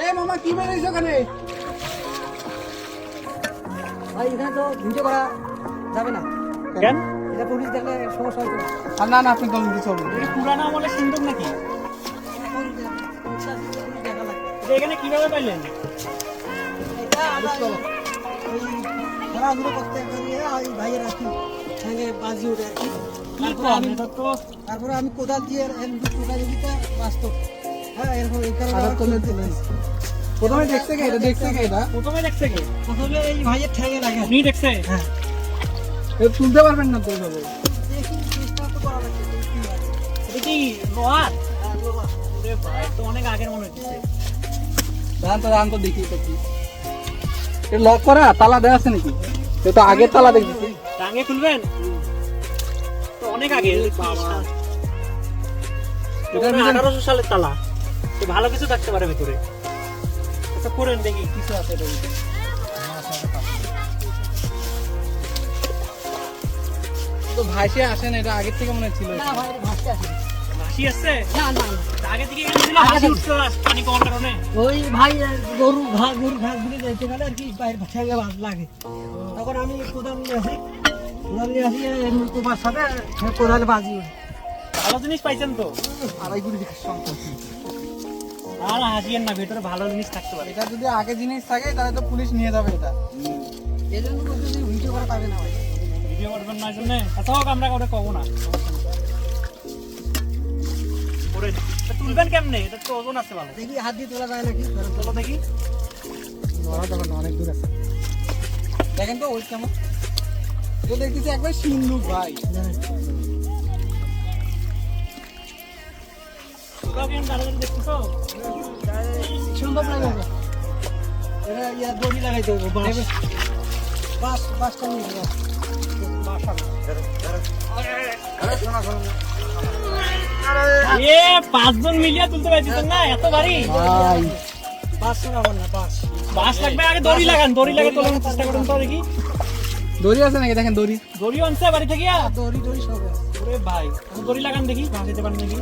এ মামা কি বেরিয়েছো ওখানে ভাই এখানে তো ভিডিও করা যাবে না। কেন? এটা পুলিশ দেখলে সমস্যা হবে আর না না আপনি কিছু হবে না। এই পুরানো আমলের সিন্দুক নাকি? এটা এখানে কীভাবে পাইলেন? এটা আমরা ওই করতে গিয়ে ওই ভাইয়ের আর কি সঙ্গে বাজি ওঠে আর কি। তারপরে আমি এটা তো? তারপরে আমি কোদাল দিয়ে দিতে বাঁচত। হ্যাঁ এরকম এই কারণে। প্রথমে দেখছে কে? এটা দেখছে কে এটা? প্রথমে দেখছে কি? প্রথমে এই ভাইয়ের ঠেঙে লাগে উনি দেখছে? হ্যাঁ। এ তুলতে পারবেন না তো সবাই দেখি চেষ্টা তো করা লাগছে কিন্তু কি হয়। এটা কি লোহার? ভাই তো অনেক আগের মনে হচ্ছে। দাঁড়ান তো দাঁড়ান তো দেখি এটা কি এটা লক করা? তালা দেওয়া আছে নাকি? এ তো আগের তালা দেখছি টাঙ্গে খুলবেন? তো অনেক আগে এটার ভিতরে- আঠারোশো সালের তালা। তো ভালো কিছু থাকতে পারে ভিতরে। আচ্ছা করেন দেখি কিছু আছে তো ভাইসে আসেন এটা আগের থেকে মনে ছিল। না ভাই এটা আসে হাসি আসছে? না না না। আগে থেকে এখানে ছিল হাসি পানি কমার কারণে। ওই ভাই গরু ঘাস গরু ঘাস গুলি যাইতে গেলে আর কি বাইরে ঠেঙে বাজ লাগে। তখন আমি কোদাল নিয়ে আসি কোদাল নিয়ে আসি এমনি সাথে বাজি ভালো জিনিস পাইছেন তো। আড়াই আর হাসিয়েন না ভিতরে ভালো জিনিস থাকতে পারে। এটা যদি আগে জিনিস থাকে তাহলে তো পুলিশ নিয়ে যাবে এটা। এই জন্য বলছি যে ভিডিও করা পাবে না ভাই। ভিডিও করবেন না জন্য। আচ্ছা হোক আমরা ওটা কব না। তা তুলবেন কেমনে? এটা তো ওজন আছে ভালো। দেখি হাত দিয়ে তোলা যায় নাকি? চলো দেখি। ধরা তখন অনেক দূর আছে। দেখেন তো ওই কেমন? দেখতেছি একবার সিন্ধুক ভাই। সম্ভব না এটা ইয়া দড়ি লাগাই দেবো বাস বাস বাসটা নিয়ে যাব এ পাঁচজন মিলিয়ে তুলতে পারছিস না এত ভারী? বাস না বাস বাস লাগবে আগে দড়ি লাগান দড়ি লাগে তোলার চেষ্টা করুন তো দেখি। দড়ি আছে নাকি? দেখেন দড়ি। দড়ি আনছে বাড়ি থেকে? আর দড়ি দড়ি সব। ওরে ভাই দড়ি লাগান দেখি যেতে পারেন দেখি।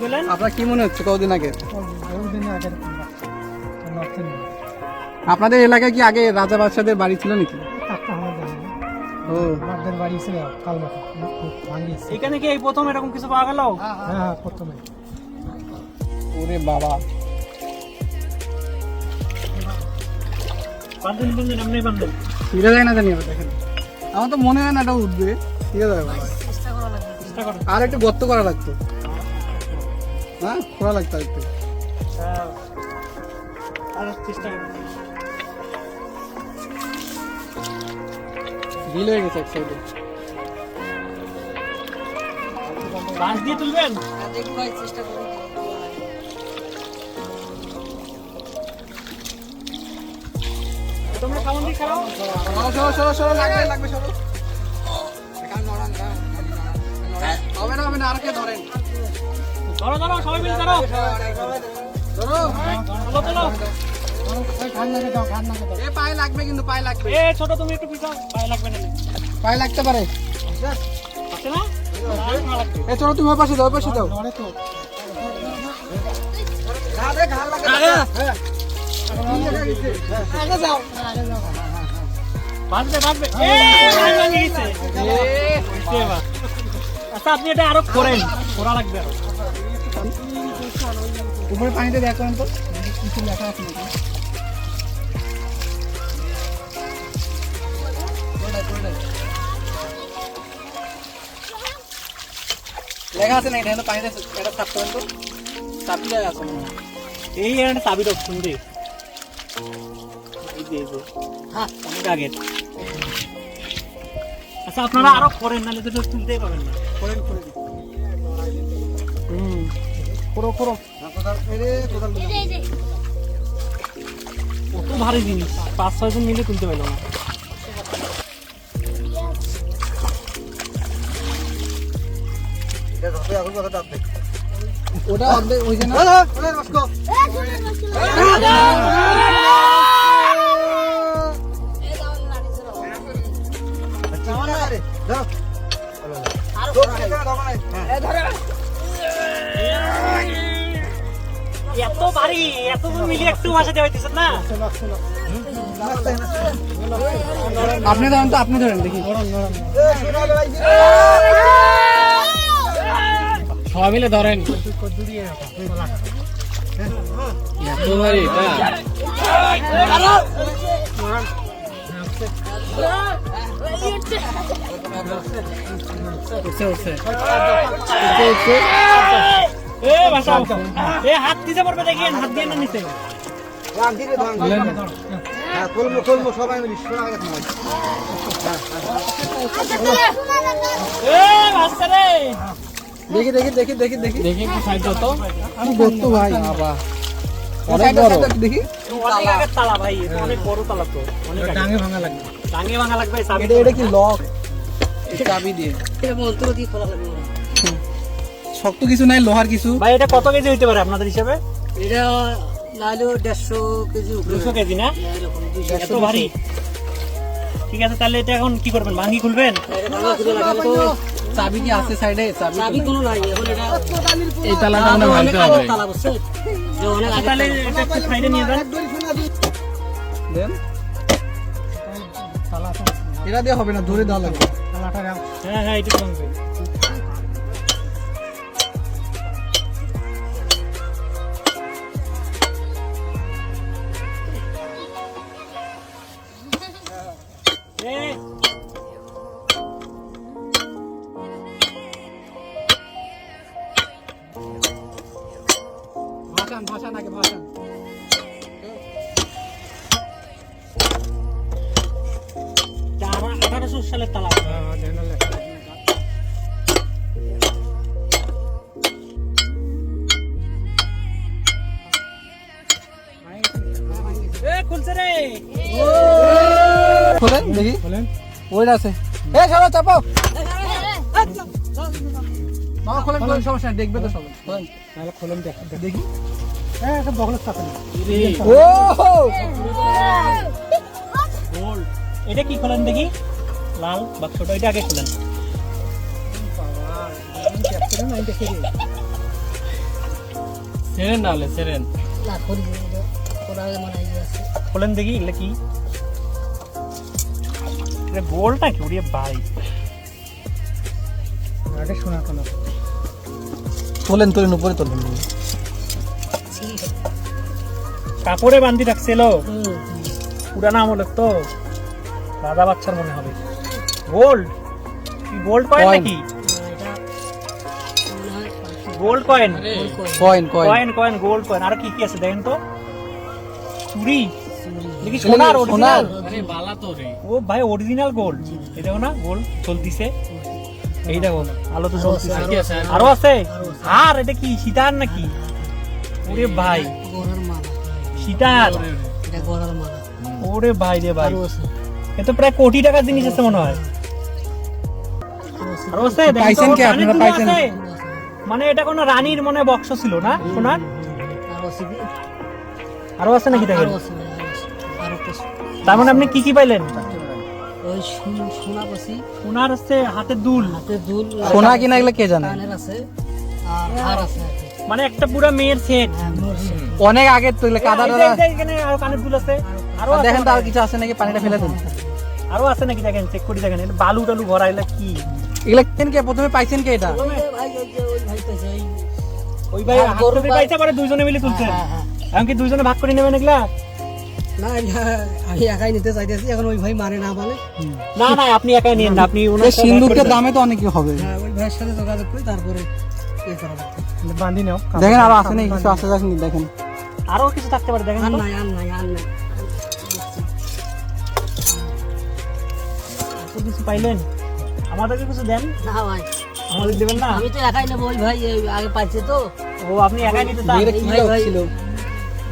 কি আপনার কি মনে হচ্ছে কতদিন আগে? বহুদিন আপনাদের এলাকায় কি আগে রাজা বাদশাদের বাড়ি ছিল নাকি? আমার ও। আমাদের বাড়ি ছিল কালমাটি এখানে কি এই প্রথম এরকম কিছু পাওয়া গেল? হ্যাঁ প্রথমে ওরে বাবা বান্ধন বান্ধন এমনি বান্ধন ফিরে যায় না জানি দেখেন। আমার তো মনে হয় না এটা উঠবে। ঠিক আছে আর একটু গর্ত করা লাগতো। হ্যাঁ খোলা লাগতো আর একটু। হ্যাঁ। আর চেষ্টা করো। ঢিল হয়ে গেছে এক সাইডে বাঁশ দিয়ে তুলবেন? চেষ্টা করুন তোমরা খাওয়ান দিয়ে খাও সরো সরো সরো লাগবে লাগবে সরো। নড়ান। হবে না হবে না আর কে ধরেন। ধরো ধরো সবাই মিলে ধরো। ধরো। চলো চলো এ পায়ে লাগবে কিন্তু পায়ে লাগবে। এ ছোট তুমি একটু পিছাও। পায়ে লাগবে না। পায়ে লাগতে পারে। এ চলো তুমি ওই পাশে ওই পাশে যাও আগে যাও। বাঁচবে বাঁচবে এ ভাই ভাঙে গেছে হইছে এবার। আচ্ছা আপনি এটা আরও করেন করা লাগবে আরও। উপরে পানিতে দেখ তো। কিছু লেখা আছে নাকি লেখা আছে না এটা। এই হ্যাঁ আচ্ছা আপনারা আরও করেন তো তুলতেই পাবেন না। করেন করে হুম করো করো। কত ভারী জিনিস। পাঁচ ছয় জন মিলে তুলতে পারল না। ওটা ওই যে না? এত একটু না? আপনি ধরেন তো আপনি ধরেন দেখি। সবাই মিলে ধরেন। এত ভারী এটা উঠছে উঠছে। এ ভাষা এ হাত দিতে পারবে দেখেন হাত দিয়ে না ভাষা রে। দেখি দেখি দেখি দেখি দেখি। দেখি সাইড তো। আমি করতো ভাই। বাবা। অনেক বড়। দেখি। অনেক আগের তালা ভাই অনেক বড় তালা তো। অনেক ডাঙে ভাঙা লাগবে। টাঙিয়ে ভাঙা লাগবে এটা এটা কি লক চাবি দিয়ে। এটা মন্ত্র দিয়ে খোলা লাগবে। শক্ত কিছু নাই লোহার কিছু। ভাই এটা কত কেজি হইতে পারে আপনাদের হিসাবে? এটা লাইলেও দেড়শো কেজি উপরে। দুশো কেজি না? এরকম এত ভারী। ঠিক আছে তাহলে এটা এখন কি করবেন? ভাঙি খুলবেন চাবি কি আছে সাইডে? চাবি চাবি কোনো নাই এখন এটা এই তালাটা ভাঙতে হবে। তালা বুঝছে যে অনেক তাহলে এটা একটু সাইডে নিয়ে যান। দেন। এটা দিয়ে হবে না ধরে দেওয়া লাগবে। হ্যাঁ হ্যাঁ এটা ভাষান ভাষান আগে আঠা- আঠারোশো সালের তালা এ খুলছে রে খোলেন দেখি খোলেন ওইটা আছে এ সবাই চাপাও মামা খোলেন খোলেন সমস্যা দেখবে তো সবাই। খোলেন তাহলে খোলেন দেখি। হ্যাঁ একটা বগলের চাপেন ও গোল্ড। এটা কি খোলেন দেখি? লাল বাক্সটা এটা আগে খোলেন। সেরেন নাহলে সেরেন। না করি এটা ওরা মানে ইয়ে আছে। খোলেন দেখি এগুলো কি? গোলটা কি ভাই। আগে শোনা কেন তোলেন তোলেন উপরে তোলেন। কাপড়ে বান্ধি রাখছিল পুরানা আমলের তো। দাদা বাচ্চার মনে হবে। গোল্ড গোল্ড কয়েন নাকি? Gold coin coin coin coin coin gold coin আর কি কি আছে দেখেন তো? চুড়ি দেখি সোনার অরিজিনাল? ও ভাই অরিজিনাল গোল্ড এই দেখো না গোল্ড চলতিছে। এই দেখো আলো তো চলতিছে আরও আছে আর এটা কি সীতার নাকি? ওরে ভাই। সীতার ওরে ভাই রে ভাই। আরও এ তো প্রায় কোটি টাকার জিনিস আছে মনে হয়। আরও আছে? পাইছেন কি? আপনারা পাইছেন? মানে এটা কোনো রানীর মনে বক্স ছিল না সোনার? আরও আছে নাকি তার মানে আপনি কি কি পাইলেন? ওই সোনা পাশি সোনার হচ্ছে হাতের দুল। হাতে দুল। সোনা কিনা এগুলো কে জানে? কানের আছে আর হার আছে। মানে একটা পুরা মেয়ের সেট অনেক আগে তো কাদা টাদা এখানে আরও কানের দুল আছে আরও দেখেন তো আর। কিছু আছে নাকি? পানিটা ফেলে দেন। আরও আছে নাকি দেখেন চেক করে দেখেন। বালু টালু ভরা এগুলা কি? এগুলো কেন কে? প্রথমে পাইছেন কে এটা? ওই ভাই পাইছে এই ওই ভাই আর হাত গরুর পাইছে পরে দুইজনে মিলে তুলছেন। হ্যাঁ, হ্যাঁ। এখন কি দুইজনে ভাগ করে নেবেন এগুলা? না আমি একাই নিতে চাইতেছি এখন ওই ভাই মারে না বলে। না না আপনি একাই নিন না আপনি ওনার এই সাথে ভাগ সিন্দুকের দামে তো অনেক হবে। হ্যাঁ ওই ভাইয়ের সাথে যোগাযোগ করি তারপরে করা লাগবে বান্ধি নাও দেখেন আর আছে নাকি কিছু আছে দেখেন দেখেন। আরও কিছু থাকতে পারে দেখেন আর নাই আর নাই আর নাই। কিছু পাইলেন আমাদেরকে কিছু দেন? না ভাই। আমাদের দেবেন না? আমি তো একাই নেব ওই ভাই আগে পাইছে তো। ও আপনি একাই নিতে চান? ভাই, ভাই। ছিল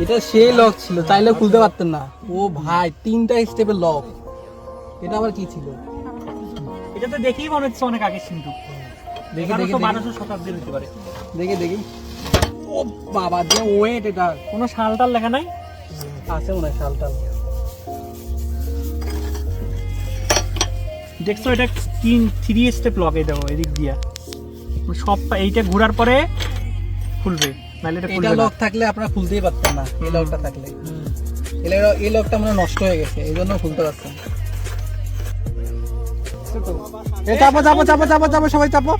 এটা সেই লক ছিল চাইলে খুলতে পারতেন না। ও ভাই তিনটা স্টেপের লক এটা আবার কি ছিল? এটা তো দেখেই মনে হচ্ছে অনেক আগে কিন্তু দেখি দেখি। বারোশো শতাব্দীর হতে পারে। দেখি দেখি। ও বাবা যে ওয়েট এটা। কোনো সাল টাল লেখা নাই? আছে মনে হয় শাল টাল দেখছ এটা তিন থ্রি স্টেপ লক এই দেখো এদিক দিয়া। সব এইটা ঘোরার পরে খুলবে। নাহলে এটা এটা খুলবে না। লক থাকলে আপনারা খুলতেই পারতেন না এই লকটা থাকলে। এই এই লকটা মানে নষ্ট হয়ে গেছে এই জন্য খুলতে পারতাম চাপো চাপো চাপো চাপো চাপো সবাই চাপো।